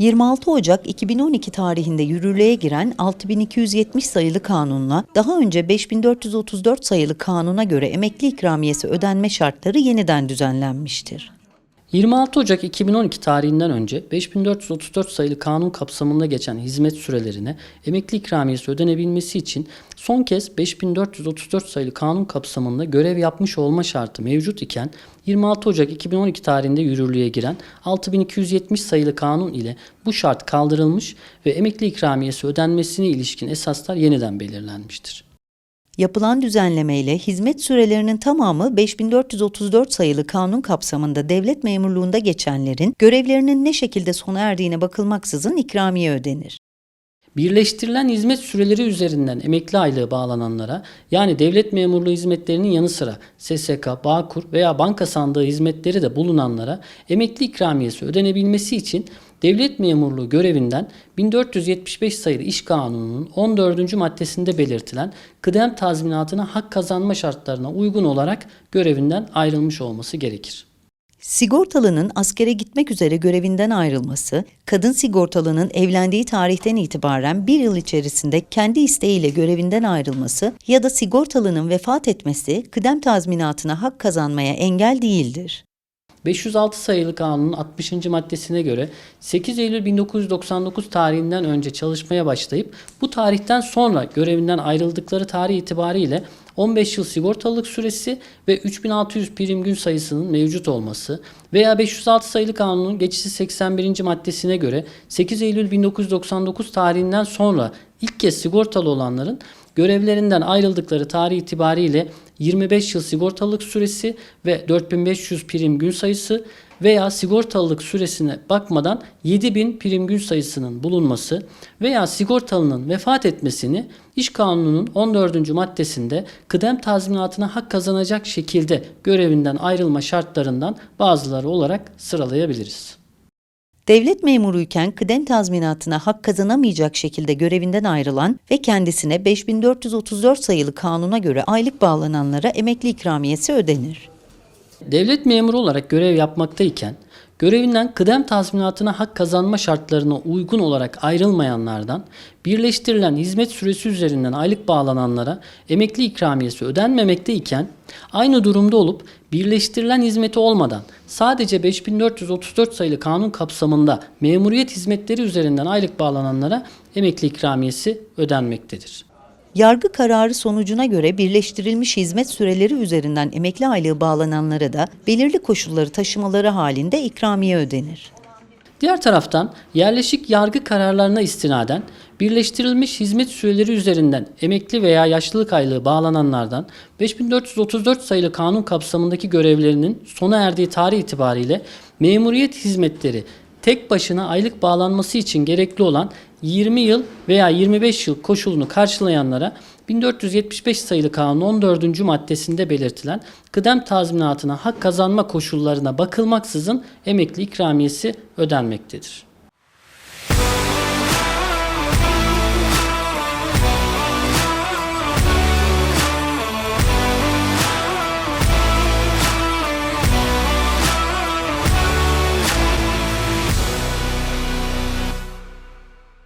26 Ocak 2012 tarihinde yürürlüğe giren 6270 sayılı kanunla daha önce 5434 sayılı kanuna göre emekli ikramiyesi ödenme şartları yeniden düzenlenmiştir. 26 Ocak 2012 tarihinden önce 5434 sayılı kanun kapsamında geçen hizmet sürelerine emekli ikramiyesi ödenebilmesi için son kez 5434 sayılı kanun kapsamında görev yapmış olma şartı mevcut iken 26 Ocak 2012 tarihinde yürürlüğe giren 6270 sayılı kanun ile bu şart kaldırılmış ve emekli ikramiyesi ödenmesine ilişkin esaslar yeniden belirlenmiştir. Yapılan düzenlemeyle hizmet sürelerinin tamamı 5434 sayılı kanun kapsamında devlet memurluğunda geçenlerin görevlerinin ne şekilde sona erdiğine bakılmaksızın ikramiye ödenir. Birleştirilen hizmet süreleri üzerinden emekli aylığı bağlananlara yani devlet memurluğu hizmetlerinin yanı sıra SSK, Bağkur veya banka sandığı hizmetleri de bulunanlara emekli ikramiyesi ödenebilmesi için devlet memurluğu görevinden 1475 sayılı İş Kanunu'nun 14. maddesinde belirtilen kıdem tazminatına hak kazanma şartlarına uygun olarak görevinden ayrılmış olması gerekir. Sigortalının askere gitmek üzere görevinden ayrılması, kadın sigortalının evlendiği tarihten itibaren bir yıl içerisinde kendi isteğiyle görevinden ayrılması ya da sigortalının vefat etmesi kıdem tazminatına hak kazanmaya engel değildir. 506 sayılı kanunun 60. maddesine göre 8 Eylül 1999 tarihinden önce çalışmaya başlayıp bu tarihten sonra görevinden ayrıldıkları tarih itibariyle 15 yıl sigortalılık süresi ve 3600 prim gün sayısının mevcut olması veya 506 sayılı kanunun geçici 81. maddesine göre 8 Eylül 1999 tarihinden sonra ilk kez sigortalı olanların görevlerinden ayrıldıkları tarih itibariyle 25 yıl sigortalılık süresi ve 4500 prim gün sayısı veya sigortalılık süresine bakmadan 7000 prim gün sayısının bulunması veya sigortalının vefat etmesini İş Kanunu'nun 14. maddesinde kıdem tazminatına hak kazanacak şekilde görevinden ayrılma şartlarından bazıları olarak sıralayabiliriz. Devlet memuruyken kıdem tazminatına hak kazanamayacak şekilde görevinden ayrılan ve kendisine 5434 sayılı kanuna göre aylık bağlananlara emekli ikramiyesi ödenir. Devlet memuru olarak görev yapmaktayken görevinden kıdem tazminatına hak kazanma şartlarına uygun olarak ayrılmayanlardan birleştirilen hizmet süresi üzerinden aylık bağlananlara emekli ikramiyesi ödenmemekteyken aynı durumda olup birleştirilen hizmeti olmadan sadece 5434 sayılı kanun kapsamında memuriyet hizmetleri üzerinden aylık bağlananlara emekli ikramiyesi ödenmektedir. Yargı kararı sonucuna göre birleştirilmiş hizmet süreleri üzerinden emekli aylığı bağlananlara da belirli koşulları taşımaları halinde ikramiye ödenir. Diğer taraftan yerleşik yargı kararlarına istinaden birleştirilmiş hizmet süreleri üzerinden emekli veya yaşlılık aylığı bağlananlardan 5434 sayılı kanun kapsamındaki görevlerinin sona erdiği tarih itibariyle memuriyet hizmetleri tek başına aylık bağlanması için gerekli olan 20 yıl veya 25 yıl koşulunu karşılayanlara 1475 sayılı kanun 14. maddesinde belirtilen kıdem tazminatına hak kazanma koşullarına bakılmaksızın emekli ikramiyesi ödenmektedir.